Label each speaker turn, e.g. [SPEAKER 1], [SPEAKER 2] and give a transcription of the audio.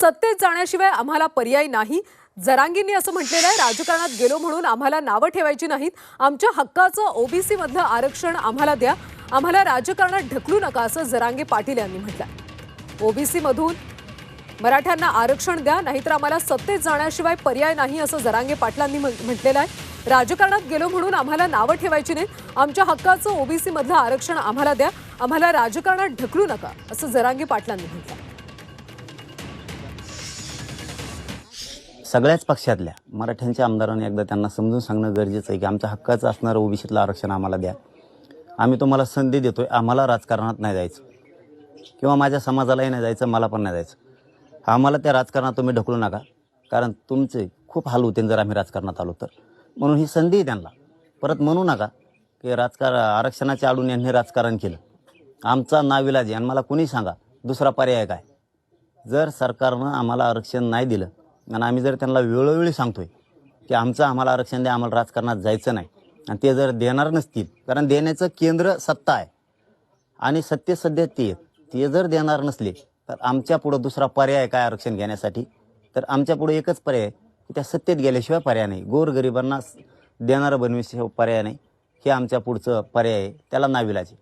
[SPEAKER 1] सत्तेत जाण्याशिवाय आम्हाला पर्याय नाही. जरांगींनी असं म्हटलेलं आहे राजकारणात गेलो म्हणून आम्हाला नावं ठेवायची नाहीत. आमच्या हक्काचं ओबीसी मधलं आरक्षण आम्हाला द्या. आम्हाला राजकारणात ढकलू नका असं जरांगे पाटील यांनी म्हटलं ओबीसी मधून मराठ्यांना आरक्षण द्या नाहीतर आम्हाला सत्तेत जाण्याशिवाय पर्याय नाही असं जरांगे पाटलांनी म्हण- म्हटलेलं आहे. राजकारणात गेलो म्हणून आम्हाला नावं ठेवायची नाहीत. आमच्या हक्काचं ओबीसी मधलं आरक्षण आम्हाला द्या. आम्हाला राजकारणात ढकलू नका असं जरांगे पाटलांनी म्हटलं
[SPEAKER 2] सगळ्याच पक्षातल्या मराठ्यांच्या आमदारांनी एकदा त्यांना समजून सांगणं गरजेचं आहे की आमच्या हक्काचं असणारं ओबीसीतलं आरक्षण आम्हाला द्या. आम्ही तुम्हाला संधी देतो आहे आम्हाला राजकारणात नाही जायचं. किंवा माझ्या समाजालाही नाही जायचं मला पण नाही जायचं. आम्हाला त्या राजकारणात तुम्ही ढकलू नका. कारण तुमचे खूप हाल होते जर आम्ही राजकारणात आलो तर. म्हणून ही संधी त्यांना. परत म्हणू नका की राजकार आरक्षणाच्या आडून यांनी राजकारण केलं. आमचा नाविलाज आणि मला कुणी सांगा दुसरा पर्याय काय? जर सरकारनं आम्हाला आरक्षण नाही दिलं आणि आम्ही जर त्यांना वेळोवेळी सांगतोय की आमचं आम्हाला आरक्षण द्या आम्हाला राजकारणात जायचं नाही. आणि ते जर देणार नसतील कारण देण्याचं केंद्र सत्ता आहे आणि सत्य सध्या ते आहेत. ते जर देणार नसले तर आमच्या पुढं दुसरा पर्याय काय आरक्षण घेण्यासाठी? तर आमच्या पुढे एकच पर्याय की त्या सत्तेत गेल्याशिवाय पर्याय नाही. गोरगरिबांना देणारं बनविशिवाय पर्याय नाही. हे आमच्या पुढचं पर्याय आहे. त्याला नाविलाचे